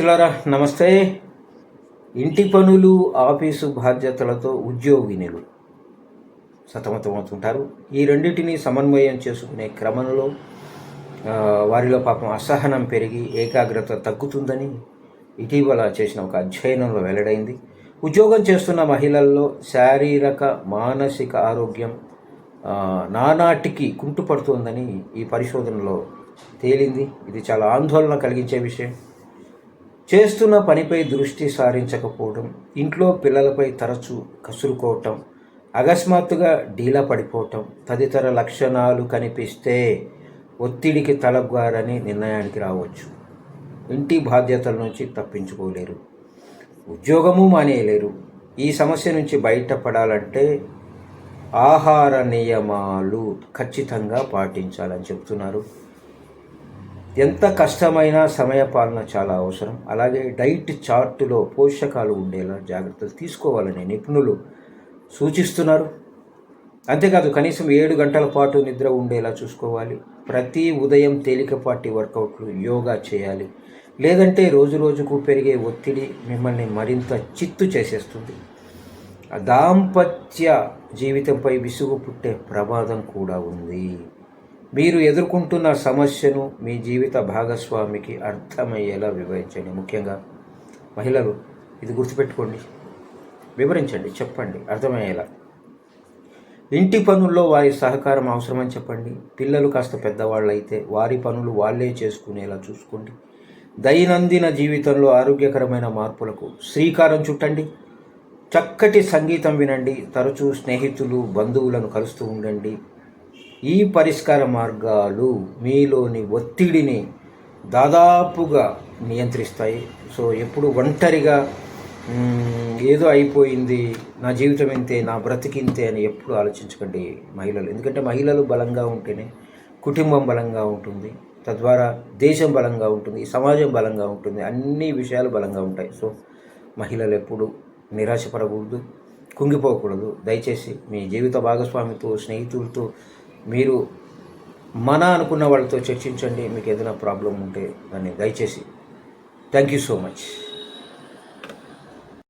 మిత్రులారా నమస్తే. ఇంటి పనులు ఆఫీసు బాధ్యతలతో ఉద్యోగినులు సతమతమవుతుంటారు. ఈ రెండింటిని సమన్వయం చేసుకునే క్రమంలో వారిలో పాపం అసహనం పెరిగి ఏకాగ్రత తగ్గుతుందని ఇటీవల చేసిన ఒక అధ్యయనంలో వెల్లడైంది. ఉద్యోగం చేస్తున్న మహిళల్లో శారీరక మానసిక ఆరోగ్యం నానాటికి కుంటుపడుతోందని ఈ పరిశోధనలో తేలింది. ఇది చాలా ఆందోళన కలిగించే విషయం. చేస్తున్న పనిపై దృష్టి సారించకపోవడం ఇంట్లో పిల్లలపై తరచూ కసురుకోవటం అకస్మాత్తుగా డీలా పడిపోవటం తదితర లక్షణాలు కనిపిస్తే ఒత్తిడికి తలగ్గారని నిర్ణయానికి రావచ్చు. ఇంటి బాధ్యతల నుంచి తప్పించుకోలేరు. ఉద్యోగము మానేయలేరు. ఈ సమస్య నుంచి బయటపడాలంటే ఆహార నియమాలు ఖచ్చితంగా పాటించాలని చెప్తున్నారు ఎంత కష్టమైన సమయపాలన చాలా అవసరం. అలాగే డైట్ చార్టులో పోషకాలు ఉండేలా జాగ్రత్తలు తీసుకోవాలని నిపుణులు సూచిస్తున్నారు. అంతేకాదు కనీసం ఏడు గంటల పాటు నిద్ర ఉండేలా చూసుకోవాలి. ప్రతి ఉదయం తేలికపాటి వర్కౌట్లు యోగా చేయాలి. లేదంటే రోజు రోజుకు పెరిగే ఒత్తిడి మిమ్మల్ని మరింత చిత్తు చేసేస్తుంది. దాంపత్య జీవితంపై విసుగు పుట్టే ప్రమాదం కూడా ఉంది. మీరు ఎదుర్కొంటున్న సమస్యను మీ జీవిత భాగస్వామికి అర్థమయ్యేలా వివరించండి. ముఖ్యంగా మహిళలు ఇది గుర్తుపెట్టుకోండి. వివరించండి చెప్పండి అర్థమయ్యేలా. ఇంటి పనుల్లో వారి సహకారం అవసరమని చెప్పండి. పిల్లలు కాస్త పెద్దవాళ్ళు అయితే వారి పనులు వాళ్ళే చేసుకునేలా చూసుకోండి. దైనందిన జీవితంలో ఆరోగ్యకరమైన మార్పులకు శ్రీకారం చుట్టండి. చక్కటి సంగీతం వినండి. తరచూ స్నేహితులు బంధువులను కలుస్తూ ఉండండి. ఈ పరిష్కార మార్గాలు మీలోని ఒత్తిడిని దాదాపుగా నియంత్రిస్తాయి. సో ఎప్పుడు ఒంటరిగా ఏదో అయిపోయింది నా జీవితం ఇంతే నా బ్రతికింతే అని ఎప్పుడు ఆలోచించకండి మహిళలు. ఎందుకంటే మహిళలు బలంగా ఉంటేనే కుటుంబం బలంగా ఉంటుంది. తద్వారా దేశం బలంగా ఉంటుంది సమాజం బలంగా ఉంటుంది అన్ని విషయాలు బలంగా ఉంటాయి. సో మహిళలు ఎప్పుడు నిరాశపడకూడదు కుంగిపోకూడదు. దయచేసి మీ జీవిత భాగస్వామితో స్నేహితులతో మీరు మన అనుకున్న వాళ్ళతో చర్చించండి మీకు ఏదైనా ప్రాబ్లం ఉంటే దాన్ని దయచేసి. Thank you so much